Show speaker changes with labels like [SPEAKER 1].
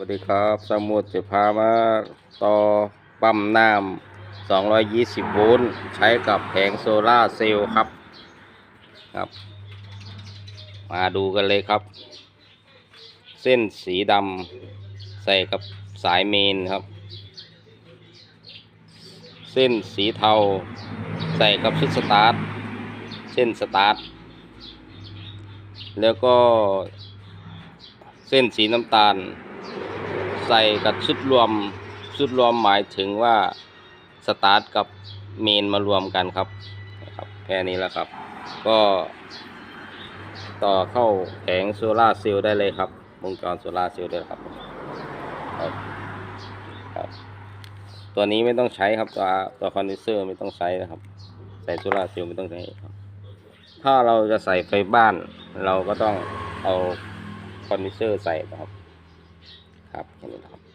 [SPEAKER 1] วัสดีครับสมุดจะพามาต่อปั๊มน้ำ220 โวลต์ใช้กับแผงโซล่าเซลล์ครับครับ มาดูกันเลยครับ เส้นสีดำใส่กับสายเมนครับ เส้นสีเทา ใส่กับชุดสตาร์ทเส้นสตาร์ทแล้วก็เส้นสีน้ำตาล ใส่กับชุดรวมชุดรวมหมายถึงว่าสตาร์ทกับเมนมารวมกันครับนะครับแค่นี้แล้วครับ ก็ต่อเข้าแผงโซลาเซลล์ได้เลยครับวงจรโซลาเซลล์ได้ครับครับ ตัวนี้ไม่ต้องใช้ครับตัวตัวคอนดนเซอร์ไม่ต้องใช้นะครับ ใส่โซลาเซลล์ไม่ต้องใช้ครับ ถ้าเราจะใส่ไฟบ้าน เราก็ต้องเอาคอนดนเซอร์ใส่นะครับ ครับแค่นี้นะครับ